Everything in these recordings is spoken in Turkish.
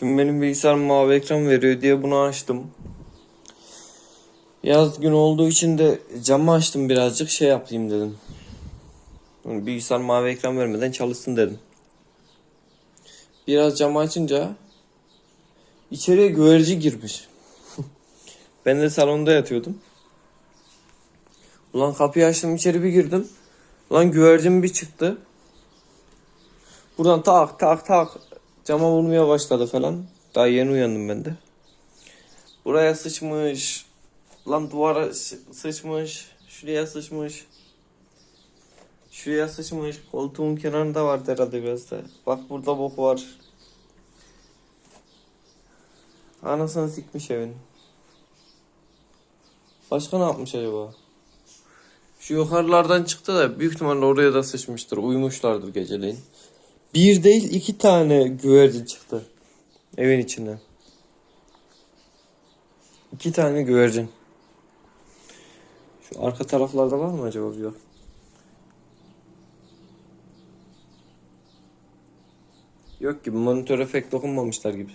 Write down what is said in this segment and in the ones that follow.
Şimdi benim bilgisayar mavi ekran veriyor diye bunu açtım. Yaz gün olduğu için de camı açtım birazcık şey yapayım dedim. Bilgisayar mavi ekran vermeden çalışsın dedim. Biraz camı açınca içeriye güverci girmiş. ben de salonda yatıyordum. Ulan kapıyı açtım içeri bir girdim. Ulan güvercin bir çıktı. Buradan tak tak tak cama vurmaya başladı falan. Daha yeni uyandım ben de. Buraya sıçmış. Lan duvara sı- sıçmış. Şuraya sıçmış. Şuraya sıçmış. Koltuğun kenarında vardı herhalde biraz da. Bak burada bok var. Anasını sikmiş evin. Başka ne yapmış acaba? Şu yukarılardan çıktı da büyük ihtimalle oraya da sıçmıştır. Uyumuşlardır geceleyin. Bir değil iki tane güvercin çıktı. Evin içinden. İki tane güvercin. Şu arka taraflarda var mı acaba bak. Yok gibi monitöre pek dokunmamışlar gibi.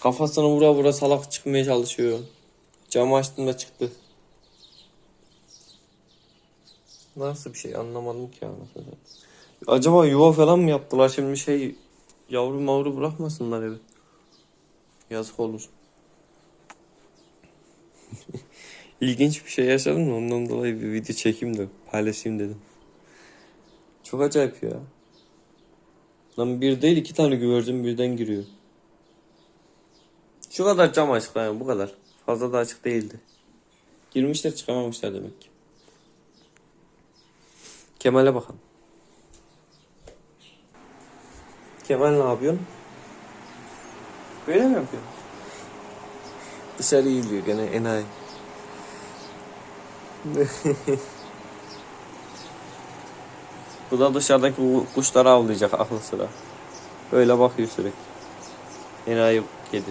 Kafasına vura vura salak çıkmaya çalışıyor. Camı açtığında çıktı. Nasıl bir şey anlamadım ki anasını. Acaba yuva falan mı yaptılar şimdi şey yavru mavru bırakmasınlar evi. Yazık olur. İlginç bir şey yaşadım da ondan dolayı bir video çekeyim de paylaşayım dedim. Çok acayip ya. Lan bir değil iki tane güvercin birden giriyor. Şu kadar cam açık yani bu kadar. Fazla da açık değildi. Girmişler çıkamamışlar demek ki. Kemal'e bakalım. Kemal ne yapıyorsun? Böyle mi yapıyorsun? Dışarı izliyor gene enayi. Bu da dışarıdaki kuşları avlayacak aklı sıra. Böyle bakıyor sürekli. Enayi kedi.